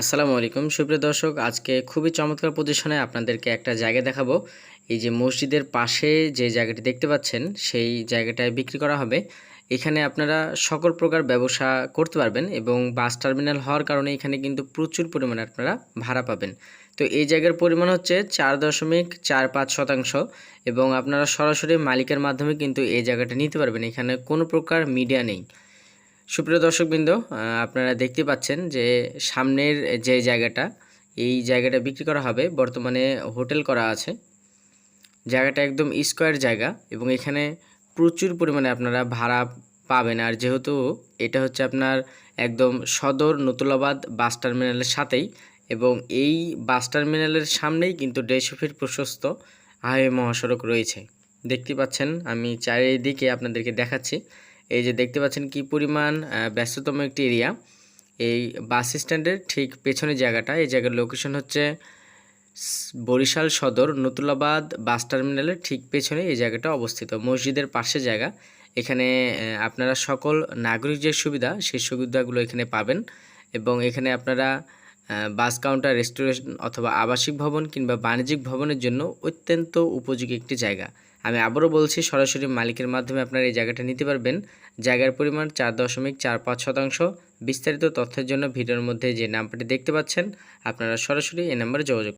আসসালামু আলাইকুম। সুপ্রিয় দর্শক, আজকে খুবই চমৎকার পজিশনে আপনাদেরকে একটা জায়গা দেখাবো। এই যে মসজিদের পাশে যে জায়গাটি দেখতে পাচ্ছেন, সেই জায়গাটায় বিক্রি করা হবে। এখানে আপনারা সকল প্রকার ব্যবসা করতে পারবেন এবং বাস টার্মিনাল হওয়ার কারণে এখানে কিন্তু প্রচুর পরিমাণে আপনারা ভাড়া পাবেন। তো এই জায়গার পরিমাণ হচ্ছে চার দশমিক চার পাঁচ শতাংশ এবং আপনারা সরাসরি মালিকের মাধ্যমে কিন্তু এই জায়গাটা নিতে পারবেন। এখানে কোনো প্রকার মিডিয়া নেই। সুপ্রিয় দর্শকবৃন্দ আপনারা দেখতে পাচ্ছেন যে সামনের যে জায়গাটা, এই জায়গাটা বিক্রি করা হবে। বর্তমানে হোটেল করা আছে। জায়গাটা একদম স্কোয়ার জায়গা এবং এখানে প্রচুর পরিমাণে আপনারা ভাড়া পাবেন। আর যেহেতু এটা হচ্ছে আপনার একদম সদর নতুলাবাদ বাস টার্মিনালের সাথেই এবং এই বাস টার্মিনালের সামনেই কিন্তু ডেসফির প্রশস্ত হাইওয়ে মহাসড়ক রয়েছে। দেখতে পাচ্ছেন, আমি চারিদিকে আপনাদেরকে দেখাচ্ছি। এই যে দেখতে পাচ্ছেন কি পরিমাণ ব্যস্ততম একটি এরিয়া। এই বাস স্ট্যান্ডের ঠিক পেছনে জায়গাটা, এই জায়গার লোকেশন হচ্ছে বরিশাল সদর, নতুলাবাদ বাস টার্মিনালের ঠিক পেছনে এই জায়গাটা অবস্থিত, মসজিদের পাশে জায়গা। এখানে আপনারা সকল নাগরিক যে সুবিধা, সেই সুবিধাগুলো এখানে পাবেন এবং এখানে আপনারা বাস কাউন্টার, রেস্টুরেন্ট অথবা আবাসিক ভবন কিংবা বাণিজ্যিক ভবনের জন্য অত্যন্ত উপযোগী একটি জায়গা। আমি আবারও বলছি, সরাসরি মালিকের মাধ্যমে আপনারা এই জায়গাটা নিতে পারবেন। জায়গার পরিমাণ চার দশমিক চার পাঁচ শতাংশ। বিস্তারিত তথ্যের জন্য ভিডিওর মধ্যে যে নাম্বারটি দেখতে পাচ্ছেন, আপনারা সরাসরি এই নাম্বারে যোগাযোগ